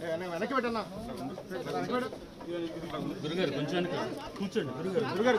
వెనక్కి పెట్టన్నా. గురుగారు కొంచెం వెనక కూర్చోండి గురుగారు. గురుగారు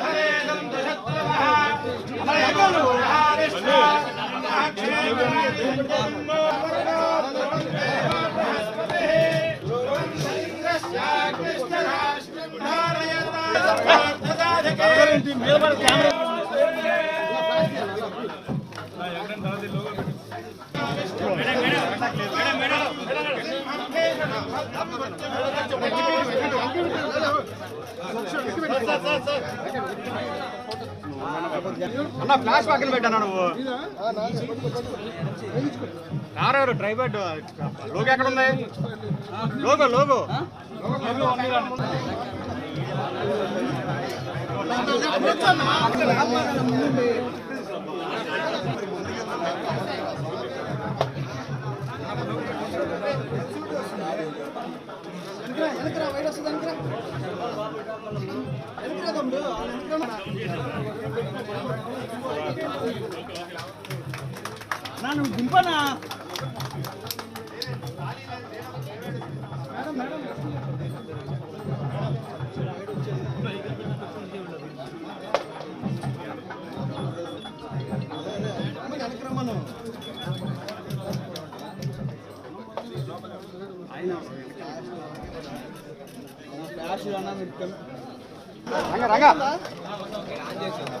కూర్చోవాలి. కెమెరా, మళ్ళీ. వెనక్కి పెట్టు, బియ్యం, వెనక్కి పెట్టు. వెనక్కి పెట్టు కెమెరా. వెనక పెట్టండి పద పద పద అన్న ఫ్లాష్ పక్కన పెట్టాను నువ్వు? కారు డ్రైవర్ లోగో ఎక్కడ ఉంది? Logo logo. నన్ను దింపనా? రంగా రంగా. Gracias.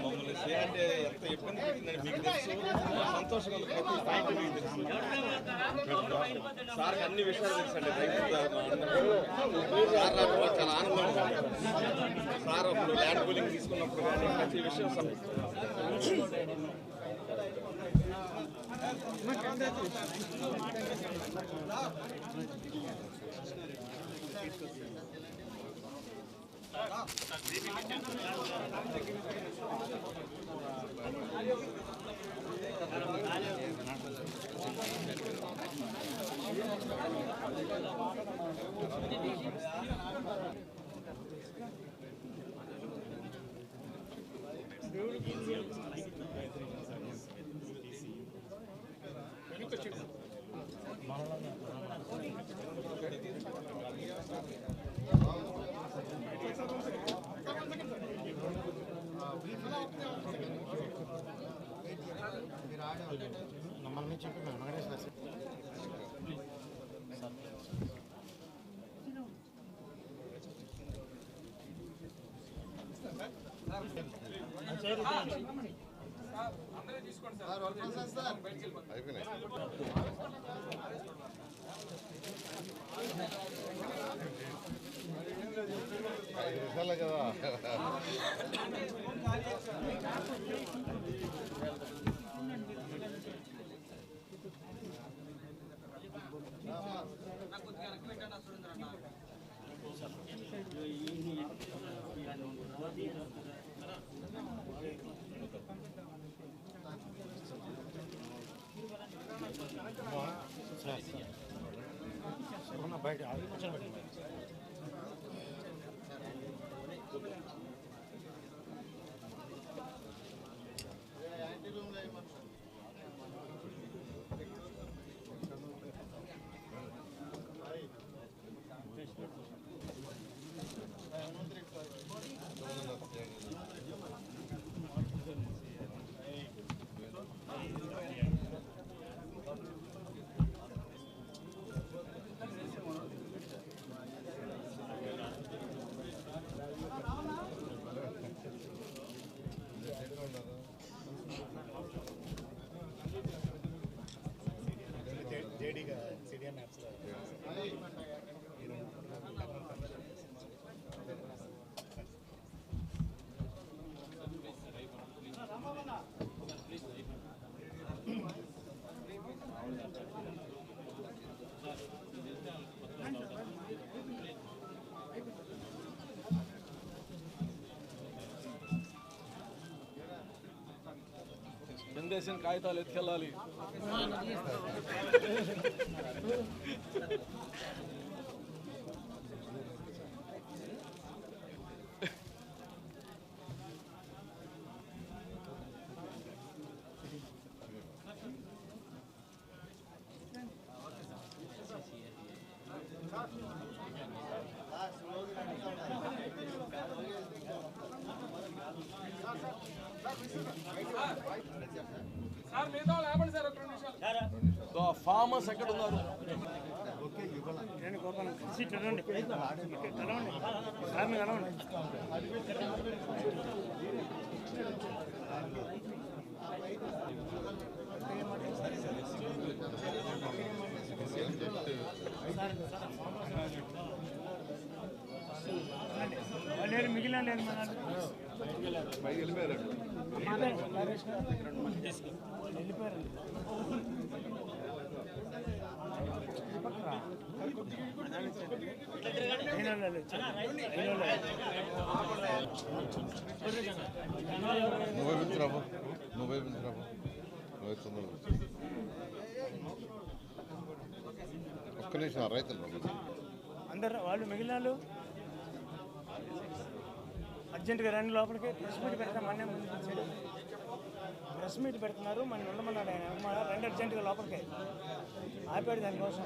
మమ్మల్ని చేయాలంటే ఎంత ఇబ్బంది పెట్టిందని మీకు తెలుసు సంతోషంగా ప్రతి పాయింట్ మీకు తెలుసు సార్ అన్ని విషయాలు తెలుసండి సార్ నాకు చాలా ఆనందం సార్ అప్పుడు ల్యాండ్ కూలింగ్ తీసుకున్నప్పుడు కానీ ప్రతి విషయం సంబంధించి దేవుడికి ఐదు నిమిషాలే కదా బయట తెలుగుదేశం కాగితాలు ఎత్తుకెళ్ళాలి. సో ఆ ఫార్మర్స్ ఎక్కడ ఉన్నారు? వాళ్ళు మిగిలిన లేదు మన నువ్వే నువ్వే నువ్వే తొందరగా ఒక్క నిమిషం రైతులు అందరు వాళ్ళు మిగిలిన వాళ్ళు అర్జెంటుగా రండి లోపలికి. ప్రెస్ మీట్ పెడతాం ముందు ప్రెస్ మీట్ పెడుతున్నారు. మన ఉండమన్నాడు ఆయన. మన రెండు అర్జెంటుగా లోపలికి. ఆపాడు దానికోసం.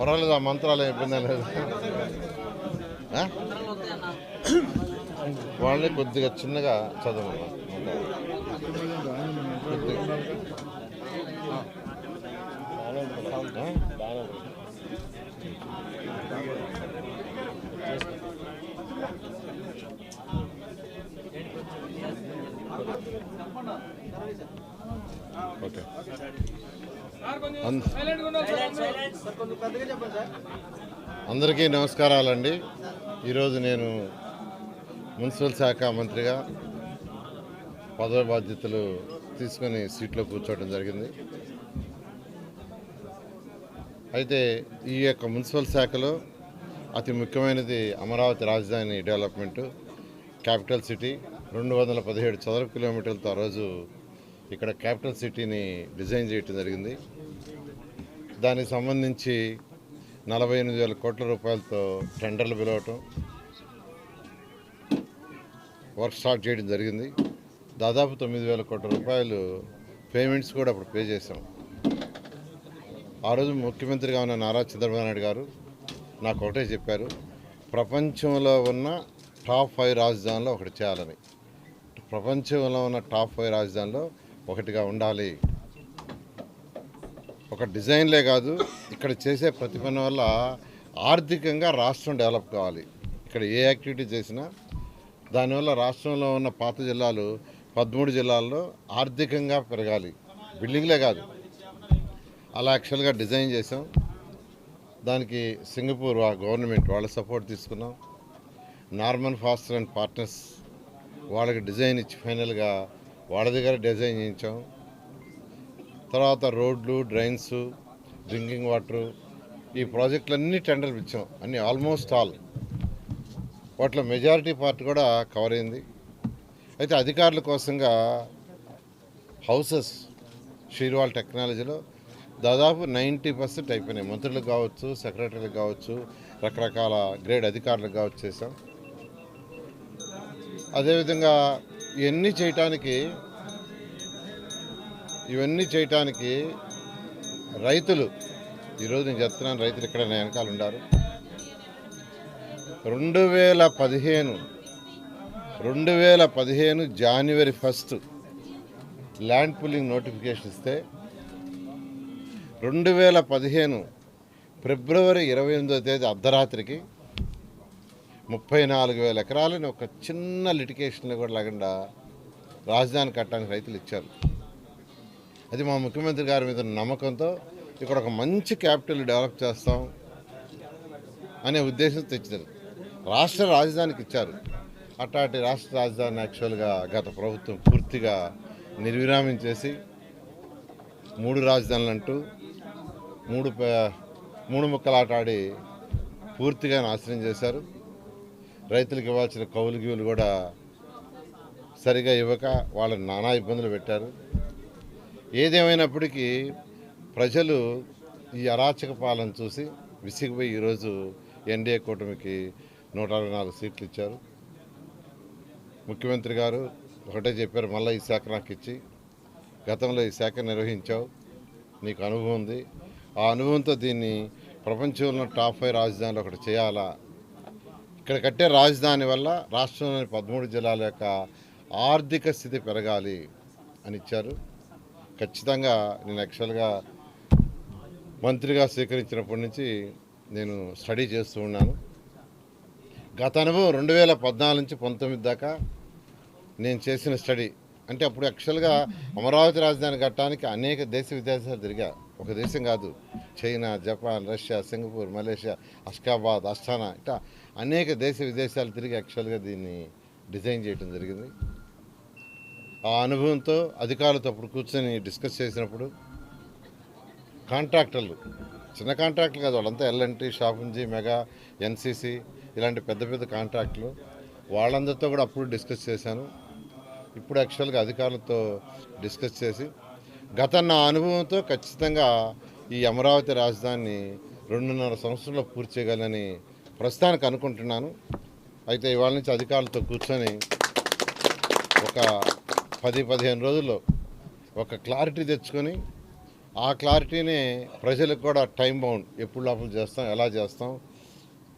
పర్వాలేదు ఆ మంత్రాలు ఇబ్బంది లేదు. వాళ్ళని కొద్దిగా చిన్నగా చదవాలి ఓకే. అంద- అందరికీ నమస్కారాలండి. ఈరోజు నేను మున్సిపల్ శాఖ మంత్రిగా పదవి బాధ్యతలు తీసుకొని సీట్లో కూర్చోవడం జరిగింది. అయితే ఈ యొక్క మున్సిపల్ శాఖలో అతి ముఖ్యమైనది అమరావతి రాజధాని డెవలప్మెంటు క్యాపిటల్ సిటీ. రెండు వందల పదిహేడు చదరపు కిలోమీటర్లతో ఆ రోజు ఇక్కడ క్యాపిటల్ సిటీని డిజైన్ చేయటం జరిగింది. దానికి సంబంధించి నలభై ఎనిమిది వేల కోట్ల రూపాయలతో టెండర్లు పిలవటం వర్క్ స్టార్ట్ చేయడం జరిగింది. దాదాపు తొమ్మిది వేల కోట్ల రూపాయలు పేమెంట్స్ కూడా అప్పుడు పే చేసాం ఆ రోజు ముఖ్యమంత్రిగా ఉన్న నారా చంద్రబాబు నాయుడు గారు నాకు ఒకటే చెప్పారు ప్రపంచంలో ఉన్న టాప్ ఫైవ్ రాజధానిలో ఒకటి చేయాలని. ప్రపంచంలో ఉన్న టాప్ ఫైవ్ రాజధానిలో ఒకటిగా ఉండాలి. ఒక డిజైన్లే కాదు ఇక్కడ చేసే ప్రతి పని వల్ల ఆర్థికంగా రాష్ట్రం డెవలప్ కావాలి. ఇక్కడ ఏ యాక్టివిటీ చేసినా దానివల్ల రాష్ట్రంలో ఉన్న పాత జిల్లాలు పదమూడు జిల్లాల్లో ఆర్థికంగా పెరగాలి. బిల్డింగ్లే కాదు. అలా యాక్చువల్గా డిజైన్ చేసాం దానికి సింగపూర్ గవర్నమెంట్ వాళ్ళ సపోర్ట్ తీసుకున్నాం. నార్మన్ ఫాస్టర్ అండ్ పార్ట్నర్స్ వాళ్ళకి డిజైన్ ఇచ్చి ఫైనల్గా వాళ్ళ దగ్గర డిజైన్ చేయించాం. తర్వాత రోడ్లు డ్రైన్స్ డ్రింకింగ్ వాటరు ఈ ప్రాజెక్టులన్నీ టెండర్లు ఇచ్చాం. అన్నీ ఆల్మోస్ట్ ఆల్. వాటిలో మెజారిటీ పార్ట్ కూడా కవర్ అయింది. అయితే అధికారుల కోసంగా హౌసెస్ షీర్వాల్ టెక్నాలజీలో దాదాపు నైంటీ పర్సెంట్ అయిపోయినాయి. మంత్రులకు కావచ్చు సెక్రటరీలకు కావచ్చు రకరకాల గ్రేడ్ అధికారులకు కావచ్చు చేసాం అదేవిధంగా ఇవన్నీ చేయటానికి ఇవన్నీ చేయటానికి రైతులు ఈరోజు నేను చెప్తున్నాను రైతులు ఇక్కడ వెనకాల ఉన్నారు రెండు వేల పదిహేను రెండు వేల పదిహేను జనవరి ఫస్ట్ ల్యాండ్ పుల్లింగ్ నోటిఫికేషన్ ఇస్తే రెండు వేల పదిహేను ఫిబ్రవరి ఇరవై ఎనిమిదో తేదీ అర్ధరాత్రికి ముప్పై నాలుగు వేల ఎకరాలని ఒక చిన్న లిటికేషన్లో కూడా లేకుండా రాజధాని కట్టడానికి రైతులు ఇచ్చారు. అది మా ముఖ్యమంత్రి గారి మీద నమ్మకంతో ఇక్కడ ఒక మంచి క్యాపిటల్ డెవలప్ చేస్తాం అనే ఉద్దేశం తెచ్చారు రాష్ట్ర రాజధానికి ఇచ్చారు. అట్లాంటి రాష్ట్ర రాజధాని యాక్చువల్గా గత ప్రభుత్వం పూర్తిగా నిర్విరామం చేసి మూడు రాజధానులు అంటూ మూడు ప- మూడు ముక్కలాటాడి పూర్తిగా నాశనం చేశారు. రైతులకు ఇవ్వాల్సిన కౌలు గీవులు కూడా సరిగా ఇవ్వక వాళ్ళని నానా ఇబ్బందులు పెట్టారు. ఏదేమైనప్పటికీ ప్రజలు ఈ అరాచక పాలన చూసి విసిగిపోయి ఈరోజు ఎన్డీఏ కూటమికి నూట అరవై నాలుగు సీట్లు ఇచ్చారు. ముఖ్యమంత్రి గారు ఒకటే చెప్పారు మళ్ళీ ఈ శాఖ నాకు ఇచ్చి గతంలో ఈ శాఖ నిర్వహించావు నీకు అనుభవం ఉంది. ఆ అనుభవంతో దీన్ని ప్రపంచంలో టాప్ ఫైవ్ రాజధానిలో ఒకటి చేయాలా? ఇక్కడ కట్టే రాజధాని వల్ల రాష్ట్రంలోని పదమూడు జిల్లాల యొక్క ఆర్థిక స్థితి పెరగాలి అని ఇచ్చారు. ఖచ్చితంగా నేను యాక్చువల్గా మంత్రిగా స్వీకరించినప్పటి నుంచి నేను స్టడీ చేస్తూ ఉన్నాను. గత అనుభవం రెండు వేల పద్నాలుగు నుంచి పంతొమ్మిది దాకా నేను చేసిన స్టడీ. అంటే అప్పుడు యాక్చువల్గా అమరావతి రాజధాని కట్టడానికి అనేక దేశ విదేశాలు తిరిగా. ఒక దేశం కాదు China Japan Russia Singapore Malaysia Ashgabat Astana ఇట్లా అనేక దేశ విదేశాలు తిరిగి యాక్చువల్గా దీన్ని డిజైన్ చేయడం జరిగింది. ఆ అనుభవంతో అధికారులతో అప్పుడు కూర్చొని డిస్కస్ చేసినప్పుడు కాంట్రాక్టర్లు చిన్న కాంట్రాక్టులు కాదు వాళ్ళంతా ఎల్ఎన్టీ షాపుంజీ మెగా ఎన్సీసీ ఇలాంటి పెద్ద పెద్ద కాంట్రాక్టులు వాళ్ళందరితో కూడా అప్పుడు డిస్కస్ చేశాను. ఇప్పుడు యాక్చువల్గా అధికారులతో డిస్కస్ చేసి గత నా అనుభవంతో ఖచ్చితంగా ఈ అమరావతి రాజధానిని రెండున్నర సంవత్సరంలో పూర్తి చేయగలని ప్రస్తుతానికి అనుకుంటున్నాను. అయితే ఇవాళ నుంచి అధికారులతో కూర్చొని ఒక పది పదిహేను రోజుల్లో ఒక క్లారిటీ తెచ్చుకొని ఆ క్లారిటీనే ప్రజలకు కూడా టైం బౌండ్ ఎప్పుడు లోపల చేస్తాం ఎలా చేస్తాం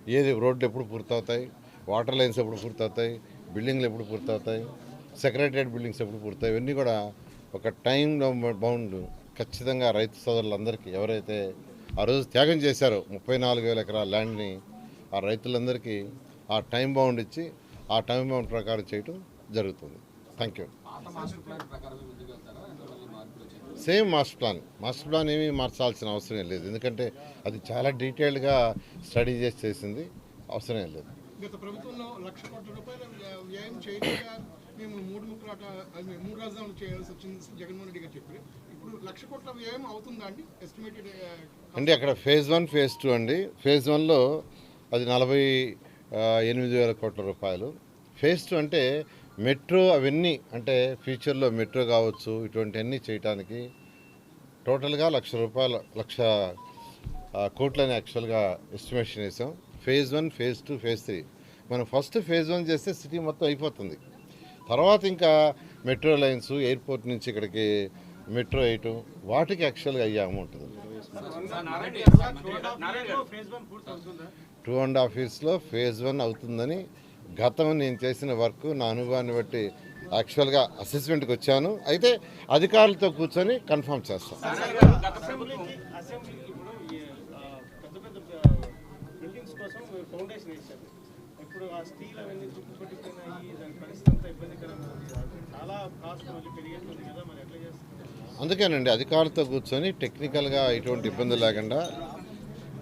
ఏది రోడ్లు ఎప్పుడు పూర్తవుతాయి వాటర్ లైన్స్ ఎప్పుడు పూర్తవుతాయి బిల్డింగ్లు ఎప్పుడు పూర్తవుతాయి సెక్రటరియట్ బిల్డింగ్స్ ఎప్పుడు పూర్తవుతాయి ఇవన్నీ కూడా ఒక టైం బౌండ్ ఖచ్చితంగా రైతు సోదరులందరికీ ఎవరైతే ఆ రోజు త్యాగం చేశారో ముప్పై నాలుగు వేల ఎకరాల ల్యాండ్ని ఆ రైతులందరికీ ఆ టైం బౌండ్ ఇచ్చి ఆ టైం బౌండ్ ప్రకారం చేయటం జరుగుతుంది. Thank you same master plan master plan ఏమీ మార్చాల్సిన అవసరం లేదు. ఎందుకంటే అది చాలా డీటెయిల్డ్గా స్టడీ చేసి చేసింది. అవసరం లేదు. గత ప్రభుత్వంలో లక్ష కోట్ల రూపాయల వ్య- వ్యయం చేయలేక మేము మూడు ముక్కలాట అది మూడు రాజధానులు చేయాల్సి వచ్చింది జగన్మోహన్ రెడ్డి గారు చెప్పారు. ఇప్పుడు లక్ష కోట్ల వ్యయం అవుతుందా అండి? ఎస్టిమేటెడ్ అంటే అక్కడ ఫేజ్ వన్ ఫేజ్ టూ అండి. ఫేజ్ వన్లో అది నలభై ఆ, ఎనిమిది వేల కోట్ల రూపాయలు. ఫేజ్ టూ అంటే మెట్రో అవన్నీ అంటే ఫ్యూచర్లో మెట్రో కావచ్చు ఇటువంటివన్నీ చేయటానికి టోటల్గా లక్ష రూపాయల లక్ష కోట్లని యాక్చువల్గా ఎస్టిమేషన్ వేసాం phase one phase two phase three. మనం ఫస్ట్ ఫేజ్ వన్ చేస్తే సిటీ మొత్తం అయిపోతుంది. తర్వాత ఇంకా మెట్రో లైన్స్ ఎయిర్పోర్ట్ నుంచి ఇక్కడికి మెట్రో వేయటం వాటికి యాక్చువల్గా అయ్యే అమౌంట్ ఉంది. టూ అండ్ హాఫ్ ఇయర్స్లో ఫేజ్ వన్ అవుతుందని గతం నేను చేసిన వర్క్ నా అనుభవాన్ని బట్టి యాక్చువల్గా అసెస్మెంట్కి వచ్చాను. అయితే అధికారులతో కూర్చొని కన్ఫర్మ్ చేస్తాను అందుకేనండి అధికారులతో కూర్చొని టెక్నికల్గా ఎటువంటి ఇబ్బంది లేకుండా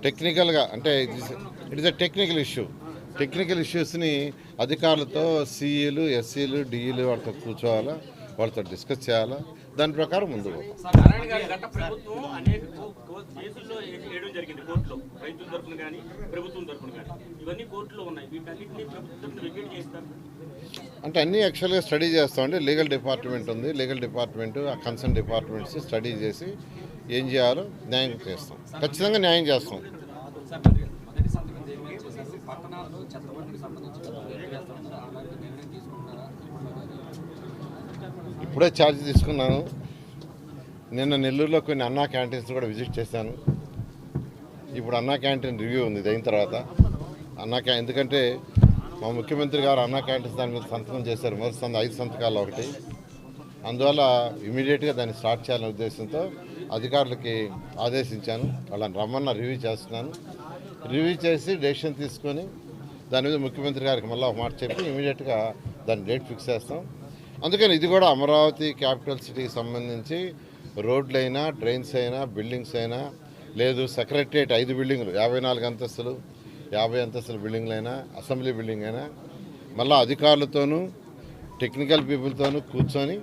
టెక్నికల్గా అంటే it is a technical issue. Technical ఇష్యూస్ని అధికారులతో సిఈలు ఎస్సీలు డిఈలు వాళ్ళతో కూర్చోవాలా వాళ్ళతో డిస్కస్ చేయాలా? దాని ప్రకారం చేస్తారు. అంటే అన్నీ యాక్చువల్గా స్టడీ చేస్తామండి. లీగల్ డిపార్ట్మెంట్ ఉంది. లీగల్ డిపార్ట్మెంట్ ఆ కన్సర్న్ డిపార్ట్మెంట్స్ స్టడీ చేసి ఏం చేయాలో న్యాయం చేస్తాం. ఖచ్చితంగా న్యాయం చేస్తాం సార్ మొదటి మొదటి సంతకం దేని మీద చేశారు సంబంధించి ఇప్పుడే ఛార్జ్ తీసుకున్నాను. నిన్న నెల్లూరులో కొన్ని అన్నా క్యాంటీన్స్ కూడా విజిట్ చేశాను. ఇప్పుడు అన్నా క్యాంటీన్ రివ్యూ ఉంది అయిన తర్వాత. అన్నా క్యా ఎందుకంటే మా ముఖ్యమంత్రి గారు అన్నా క్యాంటీన్స్ దాని మీద సంతకం చేశారు. మొదటి సంత ఐదు సంతకాలు ఒకటి. అందువల్ల ఇమీడియట్గా దాన్ని స్టార్ట్ చేయాలనే ఉద్దేశంతో అధికారులకి ఆదేశించాను. వాళ్ళని రమ్మన్న రివ్యూ చేస్తున్నాను. రివ్యూ చేసి డెసిషన్ తీసుకొని దాని మీద ముఖ్యమంత్రి గారికి మళ్ళీ ఒక మాట చెప్పి ఇమీడియట్గా దాని డేట్ ఫిక్స్ చేస్తాం. అందుకని ఇది కూడా అమరావతి క్యాపిటల్ సిటీకి సంబంధించి రోడ్లైనా డ్రైన్స్ అయినా బిల్డింగ్స్ అయినా లేదు సెక్రటరియట్ ఐదు బిల్డింగ్లు యాభై నాలుగు అంతస్తులు యాభై అంతస్తుల బిల్డింగ్లైనా అసెంబ్లీ బిల్డింగ్ అయినా మళ్ళీ అధికారులతోనూ టెక్నికల్ పీపుల్తోనూ కూర్చొని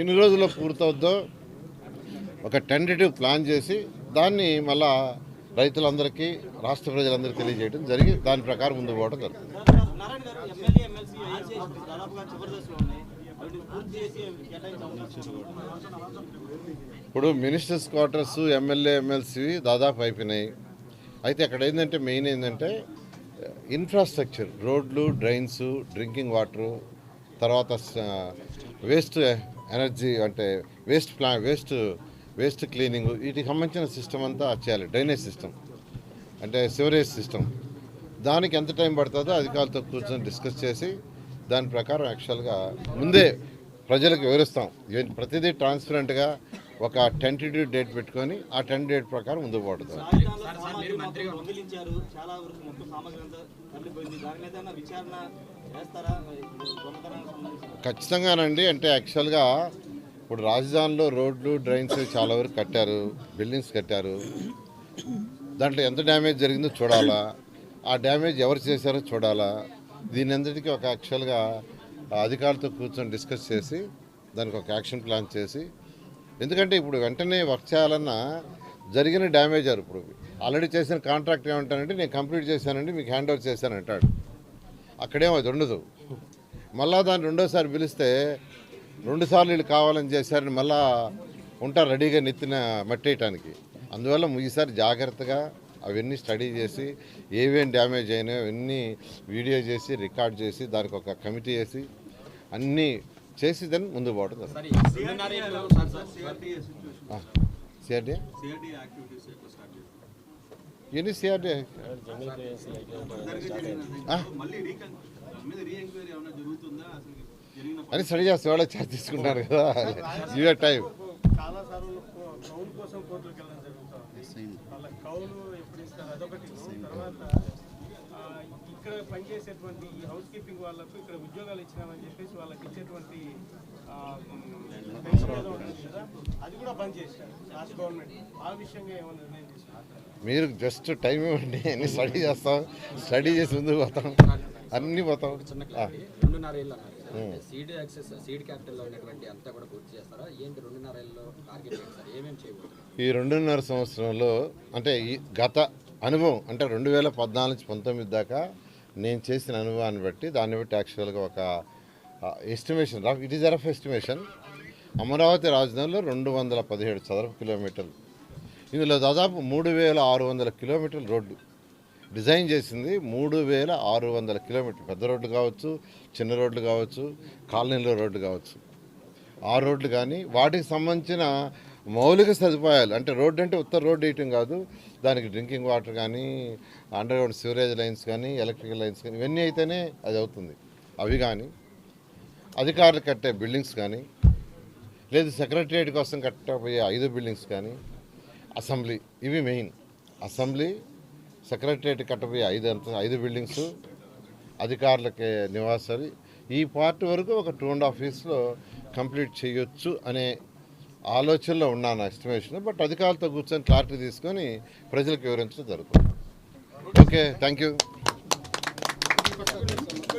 ఎన్ని రోజుల్లో పూర్తవుద్దో ఒక టెంటేటివ్ ప్లాన్ చేసి దాన్ని మళ్ళీ రైతులందరికీ రాష్ట్ర ప్రజలందరికీ తెలియజేయడం జరిగి దాని ప్రకారం ముందుకు పోవడం జరుగుతుంది. ఇప్పుడు మినిస్టర్స్ క్వార్టర్స్ ఎమ్మెల్యే ఎమ్మెల్సీ దాదాపు అయిపోయినాయి. అయితే అక్కడ ఏంటంటే మెయిన్ ఏంటంటే ఇన్ఫ్రాస్ట్రక్చర్ రోడ్లు డ్రైన్స్ డ్రింకింగ్ వాటరు తర్వాత వేస్ట్ ఎనర్జీ అంటే వేస్ట్ ప్లా వేస్ట్ వేస్ట్ క్లీనింగ్ వీటికి సంబంధించిన సిస్టమ్ అంతా చేయాలి. డ్రైనేజ్ సిస్టమ్ అంటే సివరేజ్ సిస్టమ్ దానికి ఎంత టైం పడుతుందో అధికారులతో కూర్చొని డిస్కస్ చేసి దాని ప్రకారం యాక్చువల్గా ముందే ప్రజలకు వివరిస్తాం. ఇవన్నీ ప్రతిదీ ట్రాన్స్పరెంట్గా ఒక టెంటేటివ్ డేట్ పెట్టుకొని ఆ టెన్ డేట్ ప్రకారం పోతుంది మీద సంబంధించి ఖచ్చితంగానండి. అంటే యాక్చువల్గా ఇప్పుడు రాజధానిలో రోడ్లు డ్రైన్స్ చాలా వరకు కట్టారు బిల్డింగ్స్ కట్టారు. దాంట్లో ఎంత డ్యామేజ్ జరిగిందో చూడాలా? ఆ డ్యామేజ్ ఎవరు చేశారో చూడాలా? దీని అందరికీ ఒక యాక్చువల్గా అధికారులతో కూర్చొని డిస్కస్ చేసి దానికి ఒక యాక్షన్ ప్లాన్ చేసి ఎందుకంటే ఇప్పుడు వెంటనే వర్క్ చేయాలన్నా జరిగిన డ్యామేజ్ అది ఇప్పుడు ఆల్రెడీ చేసిన కాంట్రాక్ట్ ఏమంటానంటే నేను కంప్లీట్ చేశానండి మీకు హ్యాండ్ ఓవర్ చేశాను అంటాడు అక్కడేమో అది ఉండదు. మళ్ళా దాన్ని రెండోసారి పిలిస్తే రెండు సార్లు వీళ్ళు కావాలని చేశారని మళ్ళా ఉంటారు రెడీగా నెత్తిన మట్టేయటానికి. అందువల్ల ఈసారి జాగ్రత్తగా అవన్నీ స్టడీ చేసి ఏమేం డ్యామేజ్ అయినాయో అవన్నీ వీడియో చేసి రికార్డ్ చేసి దానికి ఒక కమిటీ వేసి అన్నీ చేసి దాన్ని ముందుకు పోవడం సిఆర్డీ ఎన్ని సిఆర్డీ అని స్టడీ చేస్తే వాళ్ళే ఛార్జ్ తీసుకుంటారు కదా. ఇవే టైం ఇక్కడ పనిచేసేటువంటి ఈ హౌస్ కీపింగ్ వాళ్ళకు ఇక్కడ ఉద్యోగాలు ఇచ్చినామని చెప్పేసి వాళ్ళకి ఇచ్చేటువంటి అది కూడా బంద్ చేశారు లాస్ట్ గవర్నమెంట్ ఆ విషయంగా ఏమైనా నిర్ణయం తీసుకున్నారు మీరు జస్ట్ టైం ఇవ్వండి అన్ని స్టడీ చేస్తాం. స్టడీ చేసి ముందుకు పోతాం. అన్నీ పోతాం. రెండున్నర ఏళ్ళు. అన్నారు సీడ్ యాక్సెస్ సీడ్ క్యాపిటల్లో ఉన్నటువంటి అంతా కూడా పూర్తి చేస్తారా? ఏంటి రెండున్నర ఏళ్ళలో టార్గెట్ ఏంటి సార్? ఏమేమి చేయబోతున్నారు? ఈ రెండున్నర సంవత్సరంలో అంటే ఈ గత అనుభవం అంటే రెండు వేల పద్నాలుగు నుంచి పంతొమ్మిది దాకా నేను చేసిన అనుభవాన్ని బట్టి దాన్ని బట్టి యాక్చువల్గా ఒక estimation rough it is rough estimation Amaravati రాజధానిలో రెండు వందల పదిహేడు చదరపు కిలోమీటర్లు. ఇందులో దాదాపు మూడు వేల ఆరు వందల కిలోమీటర్ల రోడ్డు డిజైన్ చేసింది మూడు వేల ఆరు వందల కిలోమీటర్లు పెద్ద రోడ్లు కావచ్చు చిన్న రోడ్లు కావచ్చు కాలనీలో రోడ్లు కావచ్చు. ఆ రోడ్లు కానీ వాటికి సంబంధించిన మౌలిక సదుపాయాలు అంటే రోడ్డు అంటే ఉత్తర రోడ్డు వేయటం కాదు దానికి డ్రింకింగ్ వాటర్ కానీ అండర్ గ్రౌండ్ సివరేజ్ లైన్స్ కానీ ఎలక్ట్రికల్ లైన్స్ కానీ ఇవన్నీ అయితేనే అది అవుతుంది. అవి కానీ అధికారులు కట్టే బిల్డింగ్స్ కానీ లేదు సెక్రటరియట్ కోసం కట్టబోయే ఐదు బిల్డింగ్స్ కానీ అసెంబ్లీ ఇవి మెయిన్. అసెంబ్లీ సెక్రటరియట్ కట్టబోయే ఐదు అంత ఐదు బిల్డింగ్స్ అధికారులకి నివాసాలు. ఈ పార్ట్ వరకు ఒక టూ అండ్ హాఫ్ ఇయర్స్లో కంప్లీట్ చేయొచ్చు అనే ఆలోచనలో ఉన్నాను ఎస్టిమేషన్. బట్ అధికారులతో కూర్చొని క్లారిటీ తీసుకొని ప్రజలకు వివరించడం జరుగుతుంది. Okay thank you